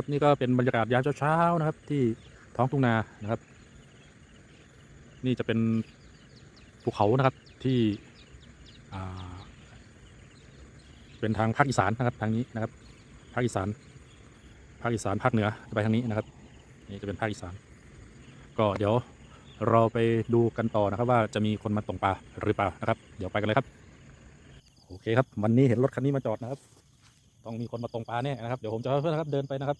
นะครับ นี่ก็เป็นบรรยากาศยามเช้าๆนะครับ ที่ท้องทุ่งนานะครับ นี่จะเป็นภูเขานะครับที่เป็นทางภาคอีสานนะครับทางนี้นะครับภาคอีสานภาคอีสานภาคเหนือจะไปทางนี้นะครับ นี่จะเป็นภาคอีสาน ก็เดี๋ยวเราไปดูกันต่อนะครับ ว่าจะมีคนมาตกปลาหรือเปล่านะครับ เดี๋ยวไปกันเลยครับ โอเคครับ วันนี้เห็นรถคันนี้มาจอดนะครับ ต้องมีคนมาตรงปลาแน่นะครับ เดี๋ยวผมจะเพื่อนนะครับเดินไปนะครับ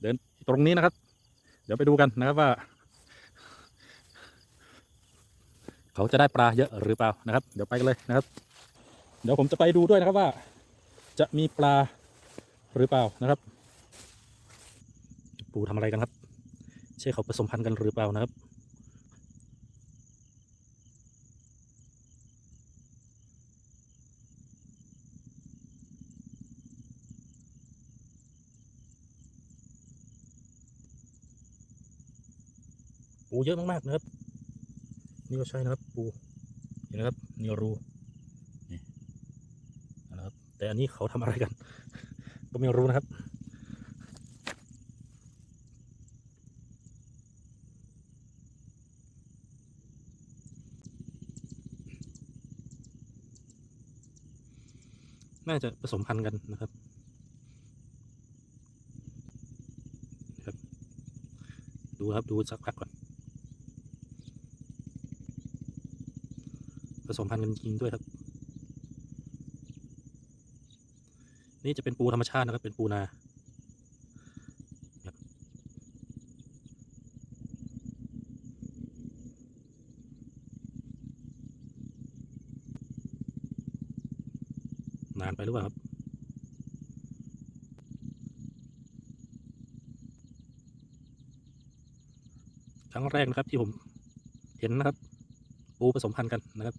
เดินตรงนี้นะครับ เดี๋ยวไปดูกันนะครับว่า เขาจะได้ปลาเยอะหรือเปล่านะครับ เดี๋ยวไปกันเลยนะครับ เดี๋ยวผมจะไปดูด้วยนะครับว่า จะมีปลาหรือเปล่านะครับ ปูทำอะไรกันครับ ใช่เขาผสมพันธุ์กันหรือเปล่านะครับ เยอะมากๆนะครับ นี่ก็ใช่นะครับปูเห็นนะครับนี่รูนี่นะครับ แต่อันนี้เขาทำอะไรกัน ก็ไม่รู้นะครับน่าจะผสมพันธุ์กันนะครับครับ ดูครับ ดูสักพักก่อน ผสมพันธุ์กันจริงด้วยครับ นี่จะเป็นปูธรรมชาตินะครับเป็นปูนานานไปหรือเปล่าครับ ครั้งแรกนะครับที่ผมเห็นนะครับ ปูผสมพันธุ์กันนะครับ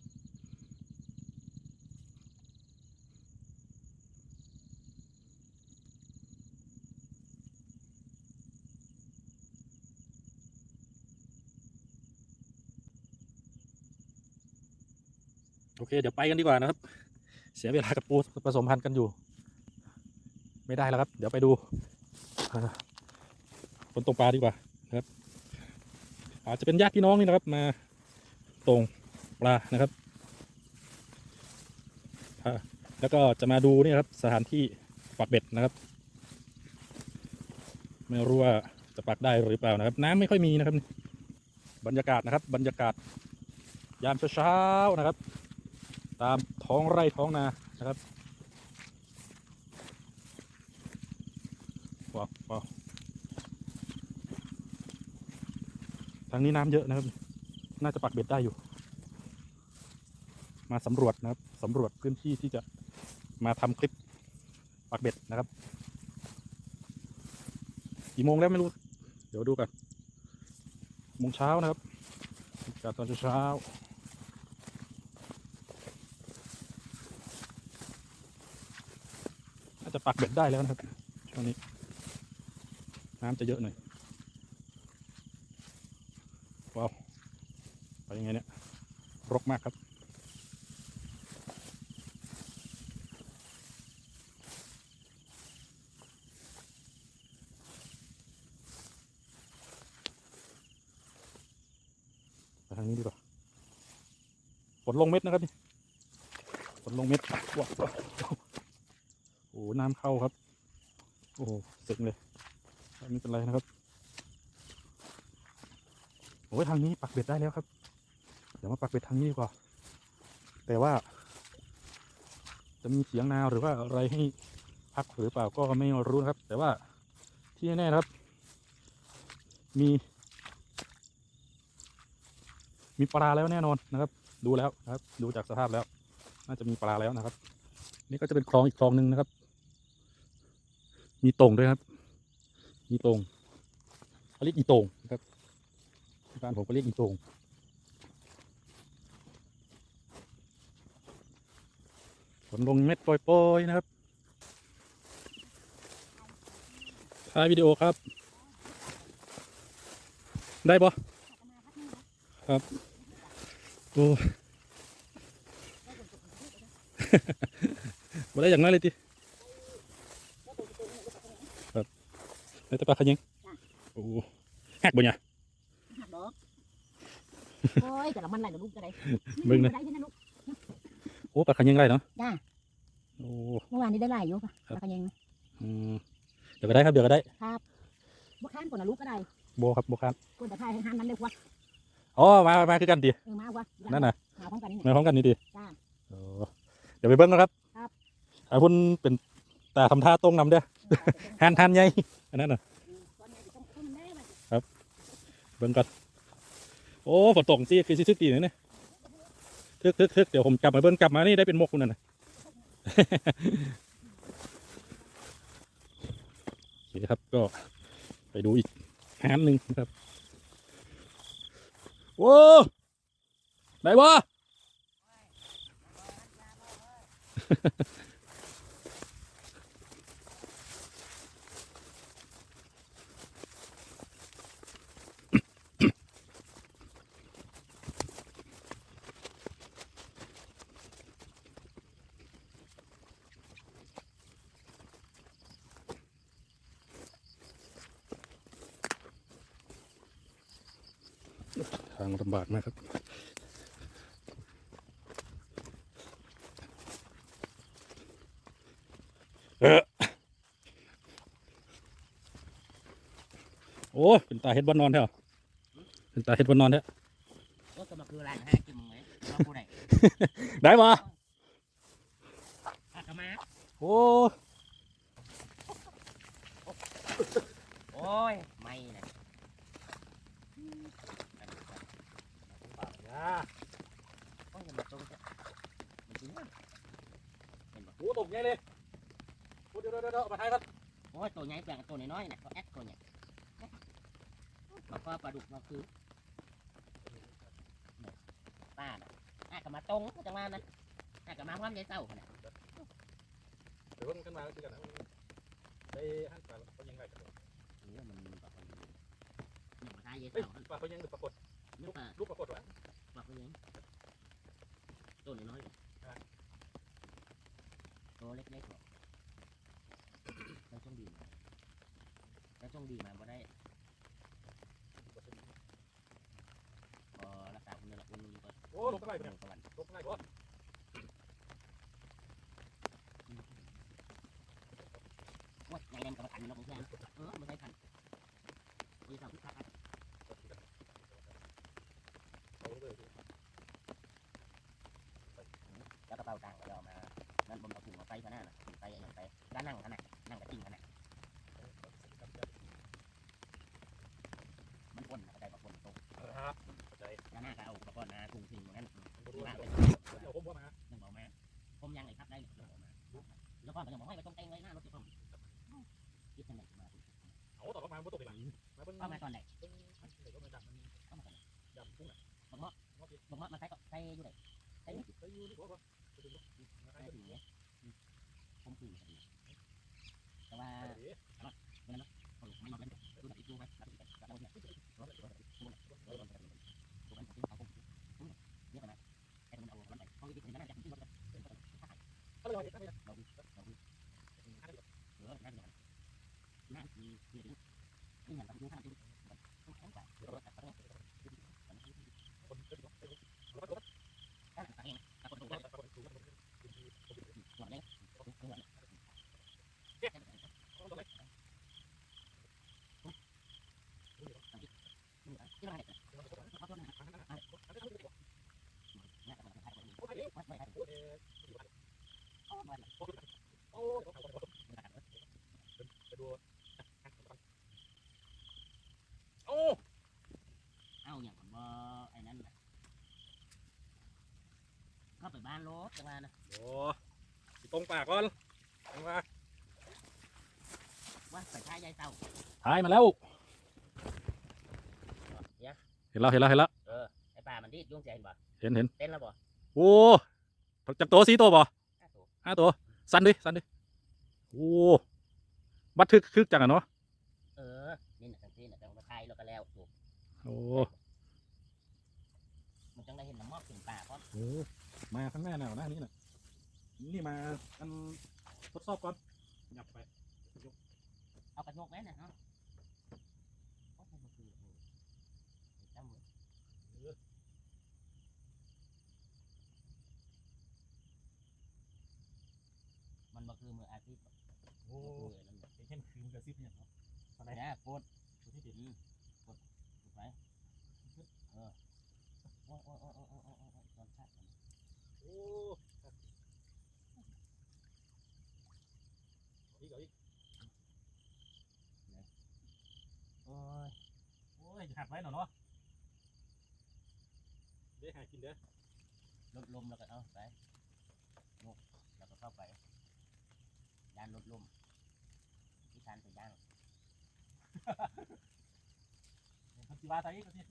เคเดี๋ยวไปกันดีกว่านะครับ เสียเวลากับปูผสมพันธุ์กันอยู่ ไม่ได้แล้วครับ เดี๋ยวไปดูคนตรงปลาดีกว่านะครับ อาจจะเป็นญาติพี่น้องนี่นะครับ มาตรงปลานะครับ แล้วก็จะมาดูนี่ครับสถานที่ปักเบ็ดนะครับ ไม่รู้ว่าจะปักได้หรือเปล่านะครับ น้ำไม่ค่อยมีนะครับ บรรยากาศนะครับ บรรยากาศยามเช้าๆนะครับ ตามท้องไร่ท้องนานะครับว้าวว้าวทางนี้น้ำเยอะนะครับ น่าจะปักเบ็ดได้อยู่ มาสำรวจนะครับสำรวจพื้นที่ที่จะมาทำคลิปปักเบ็ดนะครับกี่โมงแล้วไม่รู้ เดี๋ยวดูกันโมงเช้านะครับบรรยากาศตอนเช้าๆ น่า จะปักเบ็ดได้แล้วนะครับช่วงนี้ น้ำจะเยอะหน่อยว้าวไปยังไงเนี่ยรกมากครับ ทางนี้ดีกว่าฝนลงเม็ดนะครับนี่ฝนลงเม็ดว้าว หน้ำเข้าครับ โอ้โหเส็งเลยไม่เป็นไรนะครับโอ้ยทางนี้ปักเบ็ดได้แล้วครับ เดี๋ยวมาปักเบ็ดทางนี้ดีกว่า แต่ว่า จะมีเสียงนาวหรือว่าอะไรให้พักหรือเปล่าก็ไม่รู้นะครับ แต่ว่าที่แน่ๆครับ มี มีปลาแล้วแน่นอนนะครับ ดูแล้วนะครับ ดูจากสภาพแล้ว น่าจะมีปลาแล้วนะครับ นี่ก็จะเป็นคลองอีกคลองหนึ่งนะครับ มีโต่งด้วยครับ มีโต่งเขาเรียกอีโต่งนะครับที่บ้านผมก็เรียกอีโต่งฝนลงเม็ดโปรยๆนะครับถ่ายวิดีโอครับ ได้ปะครับโอ้มาได้อย่างนั้นเลยทีครับ แล้วแต่ปลาขยิงจ้ะโอ้หักบ่เนี่ยหักดอกโอ้ยแต่ละมันไหลนะลูกจะได้เบิ่งนะได้ใช่ไหมลูกโอ้ปลาขยิงไรเนาะจ้าโอ้เมื่อวานนี้ได้หลายอยู่ค่ะครับปลากระเยงนะอืมเดี๋ยวก็ได้ครับเดี๋ยวก็ได้บ่ข้านก่อนนะลูกก็ได้โบครับโบครับกวนแต่ทายให้หันนั้นได้กว่าอ๋อมามาคือกันดีเออมากว่านั่นน่ะหาพร้อมกันนี่มาพร้อมกันนี่ดีจ้าโอ้เดี๋ยวไปเบิ้งนะครับครับไอ้พุ่นเป็นตาทำท่าตรงนำเด้อหันหันใหญ่ อันนั้นน่ะตอนนี้ต้องต้องมันได้มาเบิ้งก่อนโอ้ฝนตกสิคือซิซึกดีนะเนี่ยทึกทึกทึกเดี๋ยวผมกลับมาเบิ้งกลับมานี่ได้เป็นหมกคุณน่ะนะโอเคครับก็ไปดูอีกหานหนึ่งนะครับโว้ได้บ่ทางลำบากนะครับเออโอ้ยเป็นตาเฮ็ดบอนนอนแท้อะเป็นตาเฮ็ดบอนนอนแท้โอ้ก็มาคือร้านอาหารกินมึงไงมาผู้ใดได้ปะอากามาโอ้โอ้ย ไม่นะ โอ้ยอย่ามาตรงจะมันจริงมั้ยเห็นบ่โหตกใหญ่เลยโอ้เดี๋ยวเดี๋ยวเดี๋ยวเอามาให้ครับโอ้ยตัวใหญ่แปลงกับตัวน้อยๆน่ะตัวแอดตัวเนี่ยแล้วก็ปลาดุกมาคือเนี่ยป้าน่ะอากามาตรงก็จังว่านะอากามาความใหญ่เต้าคนน่ะเดี๋ยวเพิ่งขึ้นมาก็คือกันนะไปหันปลาเขายังไงกันโอ้ยมันแบบมันเนี่ยมาทายใหญ่เฮ้ยเต้าปลาเขายังหรือปลากดลูกปลาลูกปลากดวะ ปลาเขายังตัวน้อยๆตัวเล็กๆหรอกแล้วช่วงดีมาแล้วช่วงดีมาบ่ได้พอรักษาคุณละคุณก็โอ้ลงไปเปเนี่ยสวรรค์ลงไปก่อนโอ้ยในเล่มกรรมฐานเราของเพื่อนเออไม่ใช่ทันโอ้ยสาวทุกท่านแล้วกร เป๋าตังค์เราเอามานั่นบนเอาถุงมาไปขนาดน่ะถุงไปอย่างไปด้านนั่งขนาดนั่งกระติ้งขนาดมันปนนะก็ได้บอกปนตกครับด้านหน้าก็เอาอุปกรณ์มาถุงทิ้งตรงนั้นดูมานะไปเดี๋ยวผมว่ามายังบอกมาผมยังไงครับได้ยังบอกมาแล้วก็ยังบอกให้ไปตรงเต็งเลยหน้ารถจะต้องคิดยังไงมาเอาต่อมาบ่ตกอีกหลังมาเพิ่งเข้ามาตอนไหนเพิ่งเดี๋ยวก็มาดับมันเข้ามาตอนไหนดับพุ่งอะบอกว่าบอกว่ามาใส่ก็ใส่อยู่ไหนไปไปอยู่ดีกว่าป่ะไปดู ใส่ถึงเนี้ยผมคือแต่ว่า ไปดิ ผมไม่ยอมเล่นดูหนังดูไปแล้วก็แล้วเนี่ยรถรถรถรถรถรถรถตัวมันผมเอาผมเยอะขนาดไอ้ตรงเอามันไปห้องที่เป็นนั่นจะขึ้นรถ เขาเลยเอาเห็ดไป เราดูเราดูเออนั่นอย่างนั่นคือคือนี่อย่างเราดูท่านดูต้องแข็งกว่ารถแต่ก็ คนก็ดีเนาะ ตั้งแต่เองแต่คนดูว่าหมดเลยที่เราให้เขาตัวนั้นเนี่ยแต่มันใช้คนวัดไม่ได้โอ้วัด โอ้ไปดูโอ้เอาอย่างผมว่าไอ้นั่นเข้าไปบ้านรถจังหวะนะโหตรงปากก่อนมาว่าไปท้ายยายเต่า หายมาแล้วเห็นแล้วเห็นแล้วเห็นแล้วเออไอ้ป่ามันดิยุ่งใจเห็นบ่เห็นเห็นเต้นแล้วบ่โอ้จากตัวสีตัวบ่ห้าตัวห้าตัว สั้นดิสั้นดิโอ้บัดทึกคึกจังอะเนาะเออนี่น่ะทั้งที่น่ะแต่ว่าทายแล้วก็แล้วถูกโอ้มันจังได้เห็นน้ำมอกถึงป่าเพราะโหมาข้างหน้าแนวหน้านี้น่ะนี่มาอันทดสอบก่อนยับไปเอากระโงกไว้น่ะเนาะ บ่คือมืออาชีพหรอกโอ้บ่คือไอ้นั่นหรอกไอ้เข้มคืนกระซิบเนี่ยเนาะอะไรนะโคตรตัวที่ติดอืมกดกดไปเออโอ้ยโอ้ยโอ้ยโอ้ยโอ้ยโอ้ยโอ้ยตอนชาติโอ้อีกเอาอีกโอ้ยโอ้ยหักไว้หน่อยเนาะเดี๋ยวหากินเด้อลดลมแล้วก็เอาไปนกแล้วก็เข้าไปย่านลดลมที่ทานไปย่างพันธิวาไทยก็ที่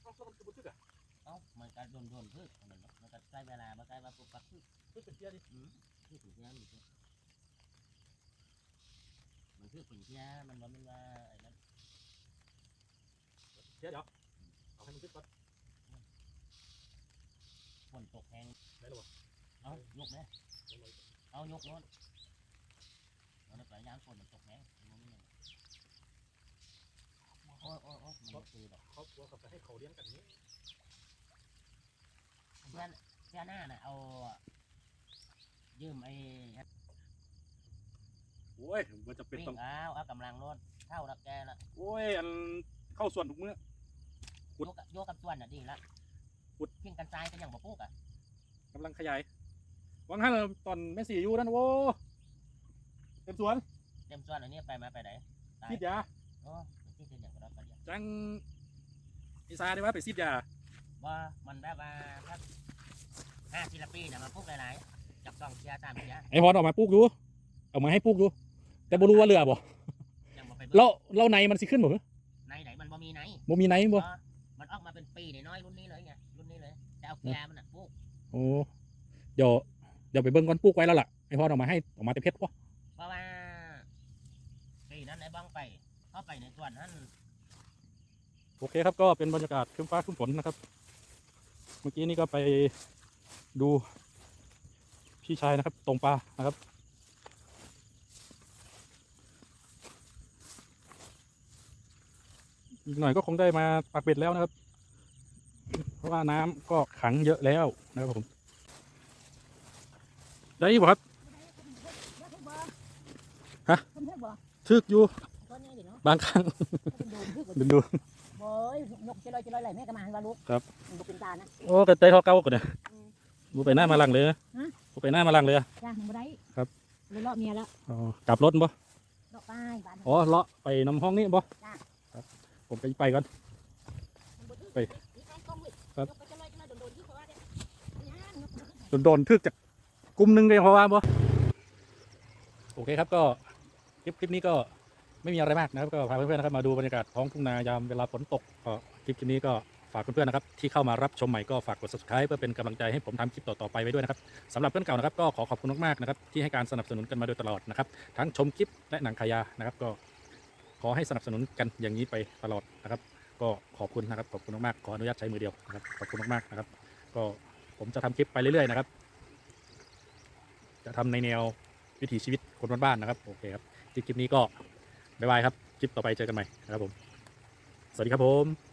เอาแล้วมันจะบุตรอะเอ้ามันก็โดนโดนๆพืชมันก็มันก็ใช้เวลามันใช้มาปุ๊บปั๊บพืชพึ่งเป็นเทียดิอืมพืชถึงเที่ยงอยู่เนี่ยมันพืชถึงเที่ยงมันบ่แม่นว่าไอ้นั่นเทียเดี๋ยวเอาให้มันขึ้นก่อนฝนตกแห้ง ได้หรอวะเอายกไหมเอายกรถเราได้ไปย่างฝนมันตกแห้งมันบ่มีหยังโอ้ยโอ้ยโอ้ยมันบ่คือดอกเขาว่าเขาจะให้เขาเลี้ยงกันนี้เพื่อนเพื่อนหน้าน่ะเอายืมไอ้โอ้ยมันจะเป็นวิ่ต้องงเอาเอากำลังรถเท่ารักแกละโอ้ยอันเข้าส่วนทุกมื้อขุดโยกกับโยกกับส่วนน่ะดีละขุดเพียงกันทรายก็ยังบ่ปลูกอะ กำลังขยายวังหันตอนแม่สี่อยู่นั่นโว้เต็มสวนเต็มส่วนอันนี้ไปมาไปไหนตายซีดยาโอ้ที่เป็นอย่างก็ได้ก็เดียวจังอีสานได้ว่าไปซีดยาว่ามันแบบว่าถ้าห้าศิลปีน่ะมาปลูกหลายๆจับต้องเชียร์ตามเชียร์ไอพรออกมาปลูกอยู่เอามาให้ปลูกอยู่แต่บ่รู้ว่าเรือบ่ยังบ่ไปเราเราในมันสิขึ้นบ่เหรอในไหนมันบ่มีไหนบ่มีในบ่บ่มันออกมาเป็นปีน้อยๆรุ่นนี้เลยไงรุ่นนี้เลยแต่เอาแกมันน่ะปลูก โอ้เดี๋ยวเดี๋ยวไปเบิ่งก่อนปลูกไว้แล้วล่ะไอพรออกมาให้ออกมาแต่เพชรวะเพราะว่าปีนั้นไอ้บ้องไปเข้าไปในส่วนนั้นโอเคครับก็เป็นบรรยากาศครึ้มฟ้าครึ้มฝนนะครับ เมื่อกี้นี่ก็ไปดูพี่ชายนะครับ ตรงปลานะครับอีกหน่อยก็คงได้มาปักเบ็ดแล้วนะครับ เพราะว่าน้ำก็ขังเยอะแล้วนะครับผม ได้บ่ครับฮะคนเท่บ่ทึกอยู่คนนี้ดิเนาะบางครั้งคนโดนทึกดูดูโอ้ยนกจะลอยจะลอยไหลแม่ก็มาให้ว่าลูกครับมันบ่เป็นตานะโอ้กระใจทอเก้าก่อนเนี่ยอืมบูไปหน้ามาหลังเลยฮะบูไปหน้ามาหลังเลยอะจ้ามันบ่ได้ครับเลยเลาะเมียแล้วอ๋อกลับรถบ่เลาะป้ายบ้านอ๋อเลาะไปนำห้องนี่บ่จ้ะครับผมไปไปก่อนมันบ่ทึกไป โดนทึกจากกลุ่มหนึ่งเลยเพราะว่าบ่โอเคครับก็คลิปคลิปนี้ก็ไม่มีอะไรมากนะครับก็พาเพื่อนๆนะครับมาดูบรรยากาศท้องทุ่งนายามเวลาฝนตกก็คลิปคลิปนี้ก็ฝากเพื่อนๆนะครับที่เข้ามารับชมใหม่ก็ฝากกด subscribe เพื่อเป็นกำลังใจให้ผมทำคลิปต่อๆไปไว้ด้วยนะครับสำหรับเพื่อนเก่านะครับก็ขอขอบคุณมากๆนะครับที่ให้การสนับสนุนกันมาโดยตลอดนะครับทั้งชมคลิปและหนังขายานะครับก็ขอให้สนับสนุนกันอย่างนี้ไปตลอดนะครับ ก็ขอบคุณนะครับขอบคุณมากๆขออนุญาตใช้มือเดียวนะครับขอบคุณมากๆนะครับ ก็ ผมจะทำคลิปไปเรื่อยๆนะครับ จะทำในแนววิถีชีวิตคนบ้านๆนะครับ โอเคครับคลิปนี้ก็บ๊ายบายครับ คลิปต่อไปเจอกันใหม่นะครับผม สวัสดีครับผม